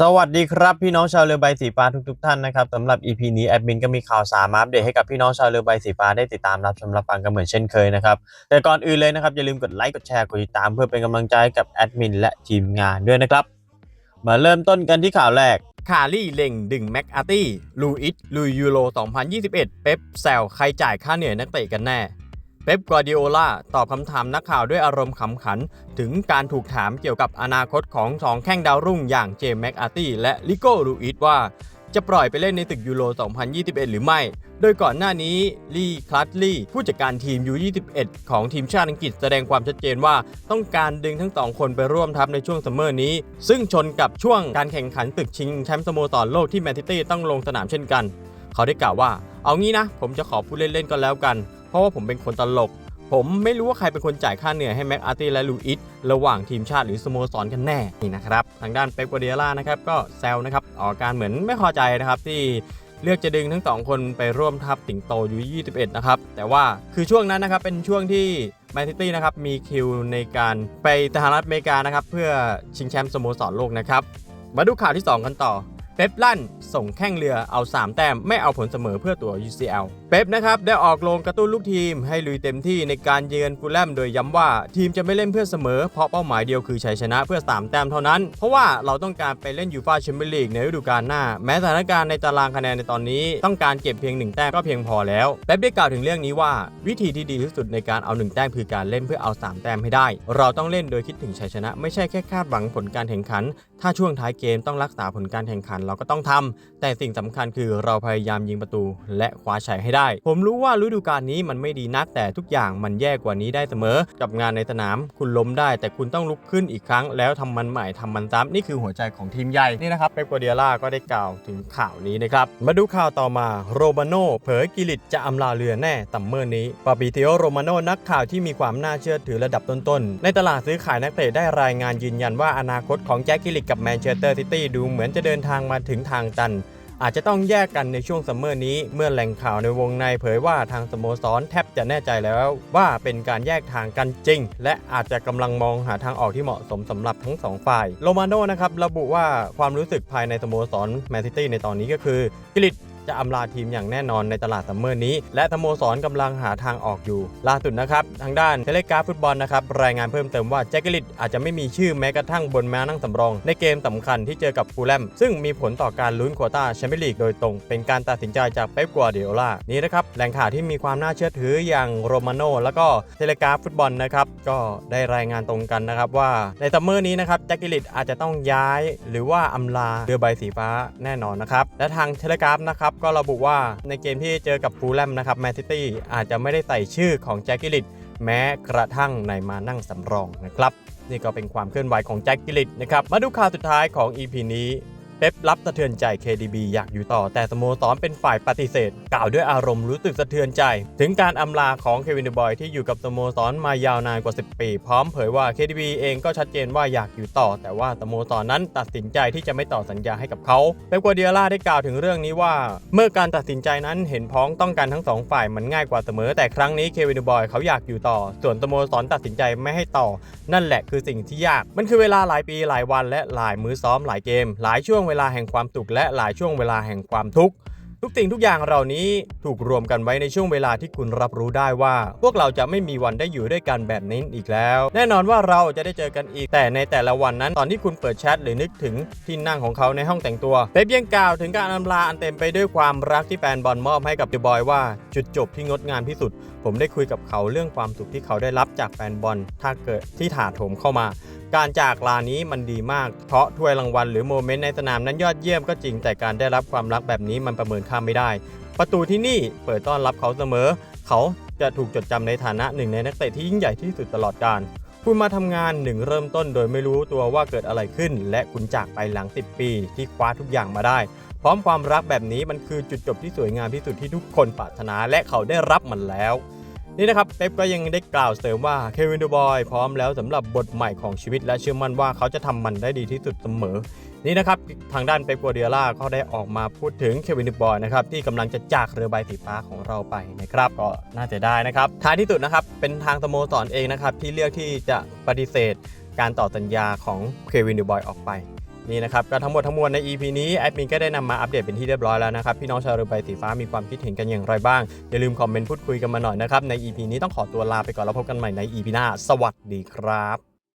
สวัสดีครับพี่น้องชาวเรือใบสีฟ้าทุกๆท่านนะครับสำหรับ EP นี้แอดมินก็มีข่าวสารมาอัปเดตให้กับพี่น้องชาวเรือใบสีฟ้าได้ติดตามรับชมรับฟังกันเหมือนเช่นเคยนะครับแต่ก่อนอื่นเลยนะครับอย่าลืมกดไลค์กดแชร์กดติดตามเพื่อเป็นกำลังใจกับแอดมินและทีมงานด้วยนะครับมาเริ่มต้นกันที่ข่าวแรกคารี่เล็งดึงแม็กอาร์ตี้ลูอิสลุยยูโร 2021 เป๊ปแซวใครจ่ายค่าเหนื่อยนักเตะกันแน่ เป๊ป กวาดิโอลาตอบคำถามนักข่าวด้วยอารมณ์ขำขัน ถึงการถูกถามเกี่ยวกับอนาคตของสองแข้งดาวรุ่งอย่างเจมส์แม็กอาร์ตี้และลิโก้ลูอิสว่า จะปล่อยไปเล่นในศึกยูโร 2021 หรือไม่ โดยก่อนหน้านี้ลีคลัตลี่ผู้จัดการทีม U21 ของทีมชาติอังกฤษแสดงความชัดเจนว่าต้องการดึงทั้งสองคนไปร่วมทัพในช่วงซัมเมอร์นี้ ซึ่งชนกับช่วงการแข่งขันตึกชิงแชมป์สโมสรโลกที่แมนซิตี้ต้องลงสนามเช่นกัน เขาได้กล่าวว่า เอางี้นะ ผมจะขอพูดเล่นๆก็แล้วกัน ราะว่าผมเป็นคนตลก ผมไม่รู้ว่าใครเป็นคนจ่ายค่าเหนื่อยให้แม็กอาร์ตี้และลูอิสระหว่างทีมชาติหรือสโมสรกันแน่นี่นะครับทางด้านเป๊ปกัวาร์ดิโอล่านะครับก็แซวนะครับออกอการเหมือนไม่พอใจนะครับที่เลือกจะดึงทั้งสองคนไปร่วมทัพสิงโตยู21 นะครับ แต่ว่าคือช่วงนั้นนะครับ เป็นช่วงที่แมนซิตี้นะครับ มีคิวในการไปสหรัฐอเมริกานะครับ เพื่อชิงแชมป์สโมสรโลกนะครับ มาดูข่าวที่ 2 กันต่อ เป๊ปลั่น ส่งแข้งเรือเอา 3 แต้มไม่เอาผลเสมอเพื่อตัว UCL เป๊ปนะครับได้ออกโรงกระตุ้นลูกทีมให้ลุยเต็มที่ในการเยือนฟูลแลมโดยย้ำว่าทีมจะไม่เล่นเพื่อเสมอ เพราะเป้าหมายเดียวคือชัยชนะเพื่อ 3 แต้มเท่านั้น เพราะว่าเราต้องการไปเล่นยูฟ่าแชมเปี้ยนลีกในฤดูกาลหน้า แม้สถานการณ์ในตารางคะแนนในตอนนี้ต้องการเก็บเพียง 1 แต้มก็เพียงพอแล้วเป๊ปได้กล่าวถึงเรื่องนี้ว่า วิธีที่ดีที่สุดในการเอา 1 แต้มคือการเล่นเพื่อเอา 3 แต้มให้ได้ เราต้องเล่นโดยคิดถึงชัยชนะ ไม่ใช่แค่คาดหวังผลการแข่งขัน ถ้าช่วงท้ายเกมต้องรักษาผลการแข่งขันเราก็ต้องทำแต่สิ่งสำคัญคือเราพยายามยิงประตู และคว้าชัยให้ได้ ผมรู้ว่าฤดูกาลนี้มันไม่ดีนักแต่ทุกอย่างมันแย่กว่านี้ได้เสมอ กับงานในสนาม คุณล้มได้ แต่คุณต้องลุกขึ้นอีกครั้ง แล้วทำมันใหม่ทำมันซ้ำนี่คือหัวใจของทีมใหญ่นี่นะครับเป๊ปกัวาร์ดิโอล่าก็ได้กล่าวถึงข่าวนี้นะครับมาดูข่าวต่อมาโรมาโนเผยกิลิตจะอำลาเรือแน่ตัมเมอร์นี้ปาปิเทโอโรมาโนนักข่าวที่มีความน่าเชื่อถือระดับต้นๆ ในตลาดซื้อขายนักเตะได้รายงานยืนยันว่าอนาคตของแจ็คกิลิตกับแมนเชสเตอร์ซิตี้ดูเหมือนจะเดินทางมาาถึงทางตัน อาจจะต้องแยกกันในช่วงซัมเมอร์นี้เมื่อแหล่งข่าวในวงในเผยว่าทางสโมสรแทบจะแน่ใจแล้วว่าเป็นการแยกทางกันจริง และอาจจะกำลังมองหาทางออกที่เหมาะสมสำหรับทั้งสองฝ่ายโรมาโน่นะครับระบุว่าความรู้สึกภายในสโมสรแมนซิตี้ในตอนนี้ก็คือกิลิต จะอำลาทีมอย่างแน่นอนในตลาดซัมเมอร์นี้ และสโมสรกำลังหาทางออกอยู่ ล่าสุดนะครับทางด้านเทเลกราฟฟุตบอลนะครับรายงานเพิ่มเติมว่าแจ็คกิลิตอาจจะไม่มีชื่อแม้กระทั่งบนม้านั่งสำรอง ในเกมสำคัญที่เจอกับฟูลแลมซึ่งมีผลต่อการลุ้นโควตาแชมเปี้ยนลีกโดยตรง เป็นการตัดสินใจจากเป๊ปกัวาร์ดิโอลานี่นะครับแหล่งข่าวที่มีความน่าเชื่อถืออย่างโรมาโน่แล้วก็เทเลกราฟฟุตบอลนะครับก็ได้รายงานตรงกันนะครับว่าในซัมเมอร์นี้นะครับแจ็คกิลิตอาจจะต้องย้าย หรือว่าอำลาเรือใบสีฟ้าแน่นอนนะครับและทางเทเลกราฟนะครับก็ระบุว่าในเกมที่เจอกับฟูลแลมนะครับแมนซิตี้อาจจะไม่ได้ใส่ชื่อของแจ็คกิลิตแม้กระทั่งในมานั่งสำรองนะครับ นี่ก็เป็นความเคลื่อนไหวของแจ็คกิลิตนะครับมาดูข่าวสุดท้ายของ EP นี้ เป๊ปรับสะเทือนใจ KDB อยากอยู่ต่อแต่สโมสรเป็นฝ่ายปฏิเสธ กล่าวด้วยอารมณ์รู้สึกสะเทือนใจ ถึงการอำลาของเควินเดบอยที่อยู่กับสโมสรมายาวนานกว่า 10 ปี พร้อมเผยว่า KDB เองก็ชัดเจนว่าอยากอยู่ต่อ แต่ว่าสโมสรนั้นตัดสินใจที่จะไม่ต่อสัญญาให้กับเขาเป๊ปกัวาร์ดิโอล่าได้กล่าวถึงเรื่องนี้ว่า เมื่อการตัดสินใจนั้นเห็นพ้องต้องกันทั้งสองฝ่ายมันง่ายกว่าเสมอ แต่ครั้งนี้เควินเดบอยเขาอยากอยู่ต่อ ส่วนสโมสรตัดสินใจไม่ให้ต่อ นั่นแหละคือสิ่งที่ยาก มันคือเวลาหลายปีหลายวันและหลายมื้อซ้อมหลายเกม หลายช่วงเวลาแห่งความสุขและหลายช่วงเวลาแห่งความทุกข์ทุกสิ่งทุกอย่างเหล่านี้ถูกรวมกันไว้ในช่วงเวลาที่คุณรับรู้ได้ว่า พวกเราจะไม่มีวันได้อยู่ด้วยกันแบบนี้อีกแล้ว แน่นอนว่าเราจะได้เจอกันอีก แต่ในแต่ละวันนั้นตอนที่คุณเปิดแชทหรือนึกถึงที่นั่งของเขาในห้องแต่งตัวเป๊ปยังกล่าวถึงการอำลาอันเต็มไปด้วยความรักที่แฟนบอลมอบให้กับเดบอยว่าจุดจบที่งดงามที่สุด ผมได้คุยกับเขาเรื่องความสุขที่เขาได้รับจากแฟนบอลถ้าเกิดที่ถาโถมเข้ามา การจากลานี้มันดีมาก เพราะถ้วยรางวัลหรือโมเมนต์ในสนามนั้นยอดเยี่ยมก็จริงแต่การได้รับความรักแบบนี้มันประเมินค่าไม่ได้ ประตูที่นี่เปิดต้อนรับเขาเสมอ เขาจะถูกจดจำในฐานะหนึ่งในนักเตะที่ยิ่งใหญ่ที่สุดตลอดกาลคุณมาทำงานหนึ่งเริ่มต้นโดยไม่รู้ตัวว่าเกิดอะไรขึ้น และคุณจากไปหลัง 10 ปี ที่คว้าทุกอย่างมาได้ พร้อมความรักแบบนี้มันคือจุดจบที่สวยงามที่สุดที่ทุกคนปรารถนาและเขาได้รับมันแล้ว นี่นะครับเป๊ปก็ยังได้กล่าวเสริมว่าเควินดูบอยพร้อมแล้วสำหรับบทใหม่ของชีวิตและเชื่อมั่นว่าเขาจะทำมันได้ดีที่สุดเสมอ นี่นะครับทางด้านเป๊ปกัวาร์ดิโอล่าเขาได้ออกมาพูดถึงเควินดูบอยนะครับที่กำลังจะจากเรือใบสีฟ้าของเราไปนะครับก็น่าเสียดายนะครับท้ายที่สุดนะครับเป็นทางสโมสรเองนะครับที่เลือกที่จะปฏิเสธการต่อสัญญาของเควินดูบอยออกไป นี่นะครับก็ทั้งหมดทั้งมวลใน EP นี้แอดมินก็ได้นำมาอัปเดตเป็นที่เรียบร้อยแล้วนะครับพี่น้องชาวเรือใบสีฟ้ามีความคิดเห็นกันอย่างไรบ้าง อย่าลืมคอมเมนต์พูดคุยกันมาหน่อยนะครับใน EP นี้ต้องขอตัวลาไปก่อนแล้วพบกันใหม่ใน EP หน้า สวัสดีครับ